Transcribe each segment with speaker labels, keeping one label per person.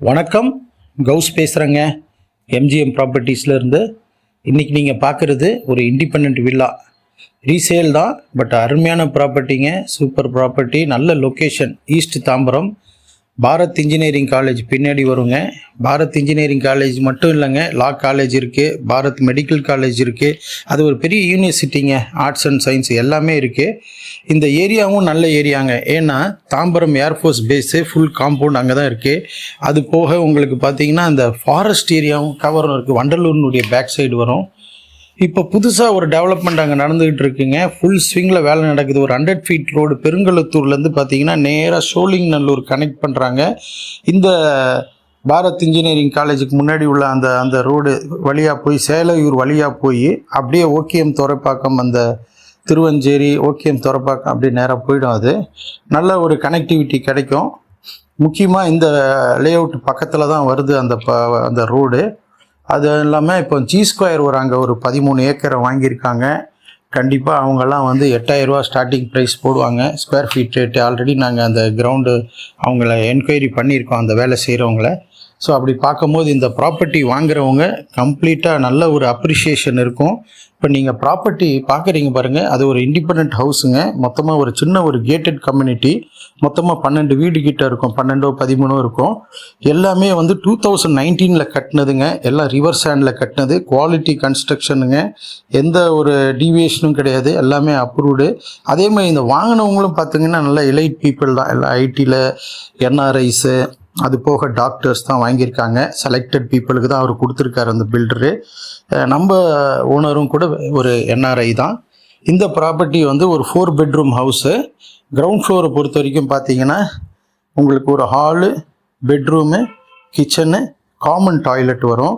Speaker 1: வணக்கம். கவுஸ் பேசுகிறேங்க எம்ஜிஎம் ப்ராப்பர்ட்டிஸ்லேருந்து இன்றைக்கி நீங்கள் பார்க்குறது ஒரு இண்டிபெண்ட் வில்லா ரீசேல் தான் பட் அருமையான ப்ராப்பர்ட்டிங்க சூப்பர் ப்ராப்பர்ட்டி நல்ல location east Tambaram. Bharat engineering college பின்னாடி வருங்க. பாரத் இன்ஜினியரிங் காலேஜ் மட்டும் இல்லைங்க. லா காலேஜ் இருக்குது பாரத் மெடிக்கல் காலேஜ் இருக்குது அது ஒரு பெரிய யூனிவர்சிட்டிங்க. ஆர்ட்ஸ் அண்ட் சயின்ஸ் எல்லாமே இருக்குது இந்த ஏரியாவும் நல்ல ஏரியாங்க. ஏன்னா Tambaram air force base full compound அங்கே தான் இருக்குது அது போக உங்களுக்கு பார்த்தீங்கன்னா இந்த ஃபாரஸ்ட் ஏரியாவும் கவரும் இருக்குது வண்டலூர்னுடைய பேக் சைடு வரும். இப்போ புதுசாக ஒரு டெவலப்மெண்ட் அங்கே நடந்துகிட்டு இருக்குங்க. ஃபுல் ஸ்விங்கில் வேலை நடக்குது. ஒரு ஹண்ட்ரட் ஃபீட் ரோடு பெருங்கலத்தூர்லேருந்து பார்த்தீங்கன்னா நேராக ஷோலிங் நல்லூர் கனெக்ட் பண்ணுறாங்க இந்த பாரத் இன்ஜினியரிங் காலேஜுக்கு முன்னாடி உள்ள அந்த அந்த ரோடு வழியாக போய் சேலையூர் வழியாக போய் அப்படியே ஓகேஎம் துறைப்பாக்கம் அந்த திருவஞ்சேரி ஓகேஎம் துறைப்பாக்கம் அப்படியே நேராக போயிடும் அது. நல்ல ஒரு கனெக்டிவிட்டி கிடைக்கும். முக்கியமாக இந்த லேஅவுட் பக்கத்தில் தான் வருது அந்த ப அந்த ரோடு அது இல்லாமல் இப்போ ஜி ஸ்கொயர் ஒரு அங்கே ஒரு பதிமூணு ஏக்கரை வாங்கியிருக்காங்க. கண்டிப்பாக அவங்கெல்லாம் வந்து எட்டாயிரரூவா ஸ்டார்டிங் ப்ரைஸ் போடுவாங்க. ஸ்கொயர் ஃபீட் ரேட்டு ஆல்ரெடி நாங்கள் அந்த கிரவுண்டு அவங்கள என்கொயரி பண்ணியிருக்கோம். அந்த வேலை செய்கிறவங்கள ஸோ அப்படி பார்க்கும்போது இந்த ப்ராப்பர்ட்டி வாங்குறவங்க கம்ப்ளீட்டாக நல்ல ஒரு அப்ரிஷியேஷன் இருக்கும். இப்போ நீங்கள் ப்ராப்பர்ட்டி பார்க்குறீங்க பாருங்கள் அது ஒரு இண்டிபெண்ட் ஹவுஸுங்க மொத்தமாக ஒரு சின்ன ஒரு கேட்டட் கம்யூனிட்டி மொத்தமாக பன்னெண்டு வீடு கிட்ட இருக்கும். பன்னெண்டோ பதிமூணோ இருக்கும். எல்லாமே வந்து டூ தௌசண்ட் நைன்டீனில் கட்டினதுங்க. எல்லாம் ரிவர் ஹேண்டில் கட்டினது. குவாலிட்டி கன்ஸ்ட்ரக்ஷனுங்க எந்த ஒரு டீவியேஷனும் கிடையாது. எல்லாமே அப்ரூவ்டு அதே மாதிரி இந்த வாங்கினவங்களும் பார்த்தீங்கன்னா நல்லா எலைட் பீப்புள் தான். எல்லாம் ஐடியில் என்ஆர்ஐஸு அது போக டாக்டர்ஸ் தான் வாங்கியிருக்காங்க. செலக்டட் பீப்புளுக்கு தான் அவர் கொடுத்துருக்காரு அந்த பில்டரு நம்ம ஓனரும் கூட ஒரு என்ஆர்ஐ தான். இந்த ப்ராப்பர்ட்டி வந்து ஒரு ஃபோர் பெட்ரூம் ஹவுஸு கிரவுண்ட் ஃப்ளோரை பொறுத்த வரைக்கும் பார்த்தீங்கன்னா உங்களுக்கு ஒரு hall bedroom kitchen common toilet வரும்.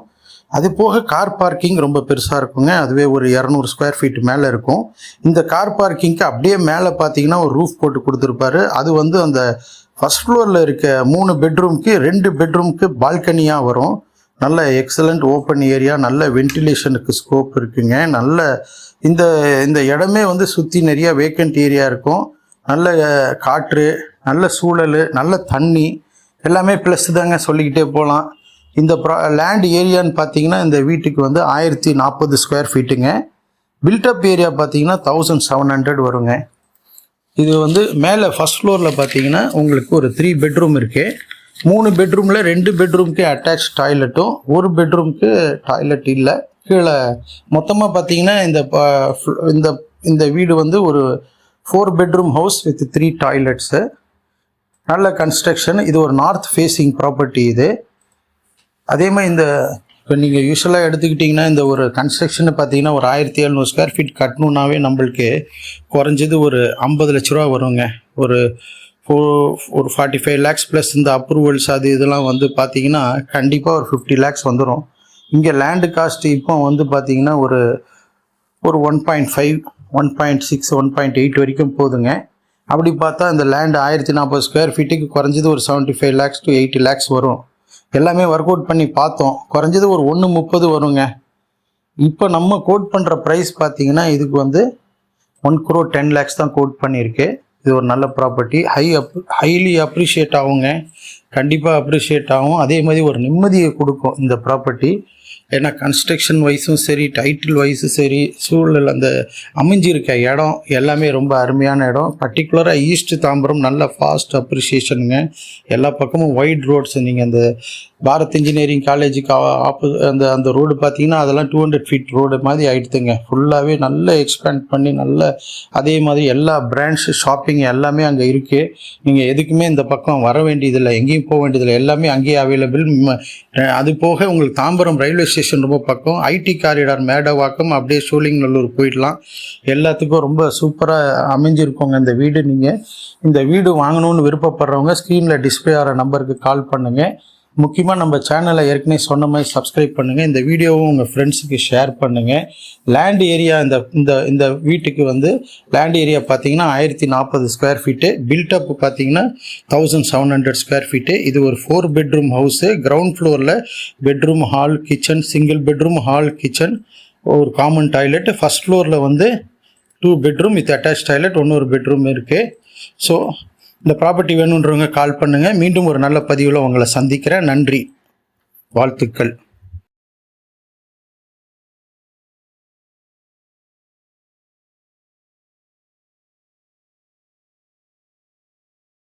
Speaker 1: அது போக கார் பார்க்கிங் ரொம்ப பெருசாக இருக்குங்க. அதுவே ஒரு இரநூறு ஸ்கொயர் ஃபீட் மேலே இருக்கும். இந்த கார் பார்க்கிங்க்கு அப்படியே மேலே பார்த்தீங்கன்னா ஒரு ரூஃப் போட்டு கொடுத்துருப்பாரு. அது வந்து அந்த ஃபஸ்ட் ஃப்ளோரில் இருக்க மூணு பெட்ரூம்க்கு ரெண்டு பெட்ரூம்க்கு பால்கனியாக வரும். நல்ல எக்ஸலண்ட் ஓப்பன் ஏரியா நல்ல வென்டிலேஷனுக்கு ஸ்கோப் இருக்குங்க. நல்ல இந்த இந்த இடமே வந்து சுற்றி நிறைய வேக்கண்ட் ஏரியா இருக்கும். நல்ல காற்று நல்ல சூழல் நல்ல தண்ணி எல்லாமே ப்ளஸ் தாங்க சொல்லிக்கிட்டே போகலாம். இந்த ப்ரா லேண்ட் ஏரியான்னு பார்த்தீங்கன்னா இந்த வீட்டுக்கு வந்து ஆயிரத்தி நாற்பது ஸ்கொயர் ஃபீட்டுங்க பில்டப் ஏரியா பார்த்தீங்கன்னா தௌசண்ட் செவன் ஹண்ட்ரட் வருங்க. இது வந்து மேலே ஃபர்ஸ்ட் ஃப்ளோரில் பார்த்தீங்கன்னா உங்களுக்கு ஒரு த்ரீ பெட்ரூம் இருக்குது மூணு பெட்ரூமில் ரெண்டு பெட்ரூம்க்கு அட்டாச் டாய்லெட்டும் ஒரு பெட்ரூம்க்கு டாய்லெட் இல்லை. கீழே மொத்தமாக பார்த்தீங்கன்னா இந்த ப- இந்த இந்த வீடு வந்து ஒரு four bedroom house with three toilets நல்ல கன்ஸ்ட்ரக்ஷன் இது ஒரு நார்த் ஃபேஸிங் ப்ராப்பர்ட்டி இது. அதே மாதிரி இந்த இப்போ நீங்கள் யூஸ்வலாக எடுத்துக்கிட்டிங்கன்னா இந்த ஒரு கன்ஸ்ட்ரக்ஷன் பார்த்தீங்கன்னா ஒரு ஆயிரத்தி எழுநூறு ஸ்கொயர் ஃபீட் கட்டணுன்னாவே நம்மளுக்கு குறைஞ்சது ஒரு ஐம்பது லட்ச ரூபா வருங்க. ஒரு ஃபோ ஒரு ஃபார்ட்டி ஃபைவ் லேக்ஸ் ப்ளஸ் இந்த அப்ரூவல்ஸ் அது இதெல்லாம் வந்து பார்த்தீங்கன்னா கண்டிப்பாக ஒரு ஃபிஃப்டி லேக்ஸ் வந்துடும் இங்கே லேண்டு காஸ்ட் இப்போ வந்து பார்த்தீங்கன்னா ஒரு ஒரு one point five one point six one point eight வரைக்கும் போதுங்க. அப்படி பார்த்தா இந்த லேண்ட் ஆயிரத்தி நாற்பது ஸ்கொயர் ஃபீட்டுக்கு குறைஞ்சது ஒரு seventy five lakhs to eighty lakhs வரும். எல்லாமே ஒர்க் அவுட் பண்ணி பார்த்தோம். குறைஞ்சது ஒரு ஒன்று முப்பது வருங்க. இப்போ நம்ம கோட் பண்ணுற ப்ரைஸ் பார்த்தீங்கன்னா இதுக்கு வந்து ஒன் குரோ டென் லேக்ஸ் தான் கோட் பண்ணியிருக்கு. இது ஒரு நல்ல property high up highly appreciate ஆகுங்க. கண்டிப்பாக அப்ரிஷியேட் ஆகும். அதே மாதிரி ஒரு நிம்மதியை கொடுக்கும் இந்த ப்ராப்பர்ட்டி ஏன்னா கன்ஸ்ட்ரக்ஷன் வைஸும் சரி டைட்டில் வைஸும் சரி சூழல் அந்த அமைஞ்சிருக்க இடம் எல்லாமே ரொம்ப அருமையான இடம். பர்டிகுலராக ஈஸ்ட் தாம்பரம் நல்ல ஃபாஸ்ட் அப்ரிஷியேஷனுங்க எல்லா பக்கமும் ஒயிட் ரோட்ஸ் நீங்கள் அந்த பாரத் இன்ஜினியரிங் காலேஜுக்கு ஆப்போ அந்த அந்த ரோடு பார்த்தீங்கன்னா அதெல்லாம் டூ ஹண்ட்ரட் ஃபீட் ரோடு மாதிரி ஆகிடுதுங்க ஃபுல்லாகவே நல்லா எக்ஸ்பேண்ட் பண்ணி நல்ல அதே மாதிரி எல்லா பிராண்ட்ஸ் ஷாப்பிங் எல்லாமே அங்கே இருக்குது நீங்கள் எதுக்குமே இந்த பக்கம் வர வேண்டியதில்லை எங்கேயும் போக வேண்டியதில்லை. எல்லாமே அங்கேயே அவைலபிள் அது போக உங்களுக்கு தாம்பரம் ரயில்வே ஸ்டேஷன் ரொம்ப பக்கம். ஐடி காரிடார் மேடவாக்கம் அப்படியே சோழிங்கநல்லூர் போயிடலாம். எல்லாத்துக்கும் ரொம்ப சூப்பராக அமைஞ்சிருக்கோங்க இந்த வீடு நீங்கள் இந்த வீடு வாங்கணும்னு விருப்பப்படுறவங்க ஸ்க்ரீனில் டிஸ்பிளே ஆகிற நம்பருக்கு கால் பண்ணுங்கள் முக்கியமாக நம்ம சேனலை ஏற்கனவே சொன்ன மாதிரி சப்ஸ்கிரைப் பண்ணுங்கள் இந்த வீடியோவும் உங்கள் ஃப்ரெண்ட்ஸுக்கு ஷேர் பண்ணுங்கள் லேண்ட் ஏரியா இந்த இந்த இந்த வீட்டுக்கு வந்து லேண்ட் ஏரியா பார்த்தீங்கன்னா ஆயிரத்தி நாற்பது ஸ்கொயர் ஃபீட்டு பில்டப் பார்த்தீங்கன்னா thousand seven hundred square feet இது ஒரு ஃபோர் பெட்ரூம் ஹவுஸு கிரவுண்ட் ஃப்ளோரில் bedroom hall kitchen single bedroom hall kitchen ஒரு காமன் டாய்லெட் ஃபஸ்ட் ஃப்ளோரில் வந்து two bedroom with attach toilet ஒன்று ஒரு பெட்ரூம் இருக்குது ஸோ இந்த ப்ராப்பர்ட்டி வேணுன்றவங்க கால் பண்ணுங்கள் மீண்டும் ஒரு நல்ல பதிவில் உங்களை சந்திக்கிறேன். நன்றி. வாழ்த்துக்கள்.